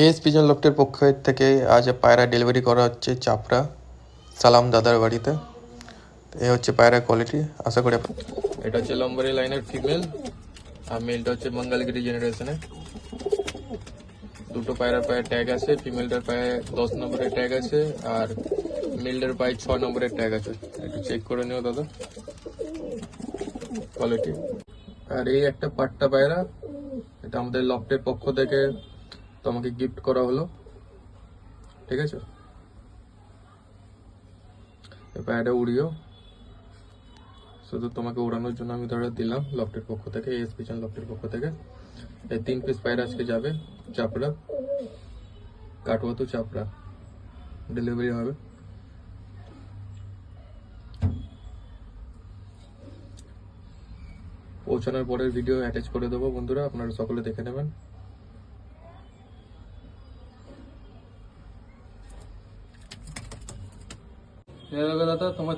As pigeon লফটের পক্ষ থেকে আজ পায়রা ডেলিভারি করা হচ্ছে চাপড়া, সালাম দাদার বাড়িতে। এ হচ্ছে পায়রা কোয়ালিটি আশা করি এটা হচ্ছে লম্বরি লাইনের ফিমেল আর মেলটা হচ্ছে মঙ্গলগিরি জেনারেশনে দুটো পায়রার পায়ে ট্যাগ আছে ফিমেলটার পায়ে দশ নম্বরের ট্যাগ আছে আর মেলটার পায়ে ছ নম্বরের ট্যাগ আছে। একটু চেক করে নিও দাদা। কোয়ালিটি আর এই একটা পাট্টা পায়রা, এটা আমাদের লফটের পক্ষ থেকে তোমাকে গিফট করা হলো। ঠিক আছে? পায়রাটা উড়িও। শুধু তোমাকে উড়ানোর জন্য আমি ধরে দিলাম লফটের পক্ষ থেকে এস পিছন লফটের পক্ষ থেকে। এই তিন পিস পায়রা আজকে যাবে, চাপড়া কাটবো তো চাপড়া। ডেলিভারি হবে। পৌঁছানোর পরের ভিডিও অ্যাটাচ করে দেবো বন্ধুরা, আপনারা সকলে দেখে নেবেন।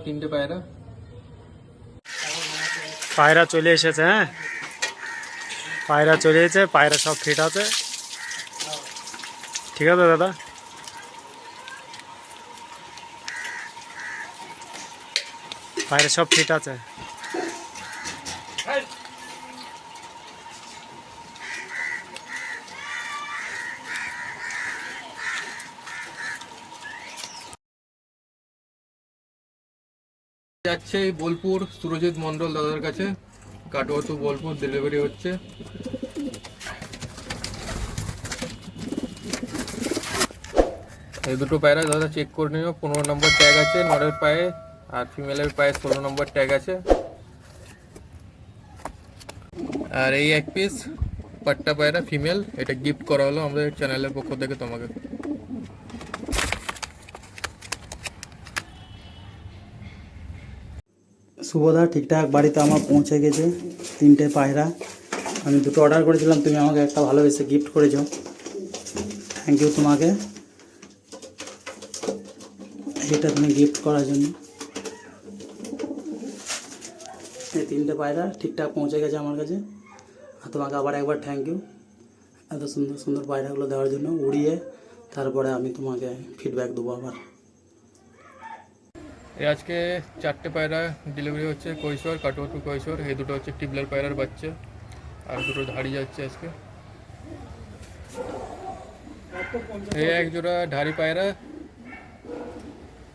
তিনটে পায়রা। পায়রা চলে এসেছে হ্যাঁ? পায়রা চলে এসেছে, পায়রা সব ফিট আছে। ঠিক আছে দাদা? পায়রা সব ফিট আছে। যাচ্ছে বোলপুর, সুরজিৎ মন্ডল দাদার কাছে। কাটোয়া টু বোলপুর ডেলিভারি হচ্ছে। এই দুটো পায়রা দাদা চেক করে নিও, পনেরো নম্বর ট্যাগ আছে নরের পায়ে আর ফিমেলের পায়ে ষোলো নম্বর ট্যাগ আছে। আর এই এক পিস পাট্টা পায়রা ফিমেল এটা গিফট করা হলো আমাদের চ্যানেলের পক্ষ থেকে তোমাকে। শুভদা ঠিকঠাক বাড়িতে আমার পৌঁছে গেছে, তিনটে পায়রা। আমি দুটো অর্ডার করেছিলাম, তুমি আমাকে একটা ভালোবেসে গিফট করেছ। থ্যাংক ইউ তোমাকে। এটা তুমি গিফট করার জন্য। এই তিনটে পায়রা ঠিকঠাক পৌঁছে গেছে আমার কাছে। আর তোমাকে আবার একবার থ্যাংক ইউ এত সুন্দর সুন্দর পায়রাগুলো দেওয়ার জন্য উড়িয়ে তারপরে আমি তোমাকে ফিডব্যাক দেবো আবার। আজকে চারটে পায়রা ডেলিভারি হচ্ছে, কৈশোর কাটোয়া টু কৈশোর। এই দুটো হচ্ছে টিবলার পায়রার বাচ্চা, আর দুটো ধাড়ি যাচ্ছে আজকে। এই এক জোড়া ধাড়ি পায়রা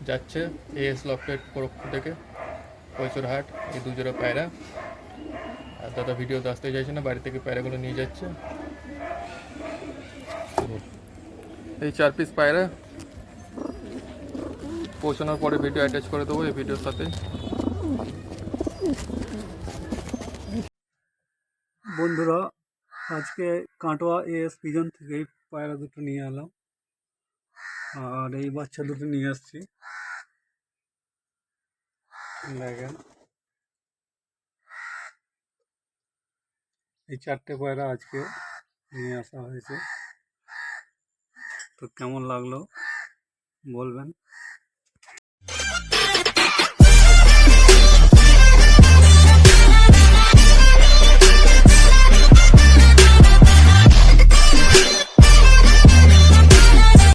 যাচ্ছে এএস লফটের পক্ষ থেকে, কৈশোর হাট, এই দু জোড়া পায়রা। আর দাদা ভিডিও আসতে চাইছে না, বাড়ি থেকে পায়রাগুলো নিয়ে যাচ্ছে। এই চার পিস পায়রা পৌঁছানোর পরে ভিডিও অ্যাটাচ করে দেবো এই ভিডিওর সাথে। বন্ধুরা, আজকে কাটোয়া এস পিজন থেকে পায়রা দুটো নিয়ে এলাম। আর এই বাচ্চা দুটো নিয়ে আসছি। এই চারটে পায়রা আজকে নিয়ে আসা হয়েছে। তো কেমন লাগল বলবেন?